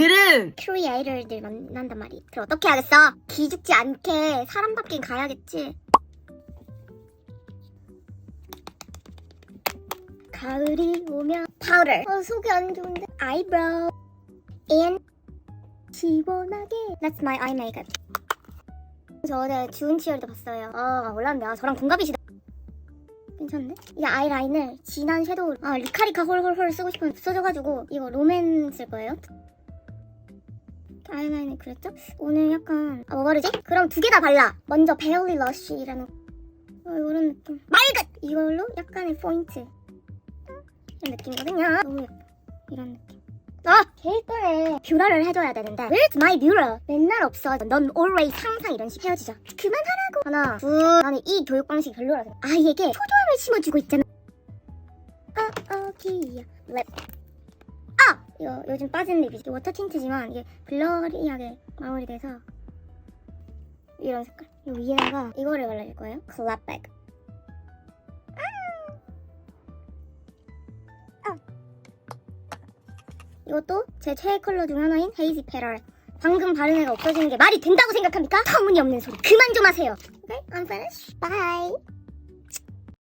오늘은 크리에이터들 만난단 말이. 그럼 어떻게 하겠어? 기죽지 않게 사람답게 가야겠지. 가을이 오면 파우더. 어 속이 안 좋은데. 아이브로우. and 시원하게. That's my eye makeup. 저 어제 주은 치열도 봤어요. 아 올랐는데 아, 저랑 동갑이시다. 괜찮은데? 이 아이라인을 진한 섀도우 아 리카리카 홀홀홀 쓰고 싶으면 써줘가지고 이거 롬앤 쓸 거예요. 아이라인을 그렸죠? 오늘 약간 아, 뭐 바르지? 그럼 두 개 다 발라. 먼저 베일리 러쉬라는 어, 이런 느낌. 맑은 이걸로 약간의 포인트 이런 느낌이거든요. 너무 예뻐. 이런 느낌. 아! 개이쁘네. 뷰러를 해줘야 되는데 Where's my mirror? 맨날 없어. 넌 always 항상 이런 식 헤어지자. 그만하라고. 하나, 둘. 나는 이 교육 방식이 별로라서. 아이에게 초조함을 심어주고 있잖아. 어, 어, 귀여. 랩. 아! 이거 요즘 빠진 립이지. 워터 틴트지만 이게 블러리하게 마무리돼서 이런 색깔. 이 위에다가 이거를 발라줄 거예요. 클럽백. 이것도 제 최애 컬러 중 하나인 헤이지 페럴. 방금 바른 애가 없어지는 게 말이 된다고 생각합니까? 터무니없는 소리 그만 좀 하세요. Okay, I'm finished. Bye.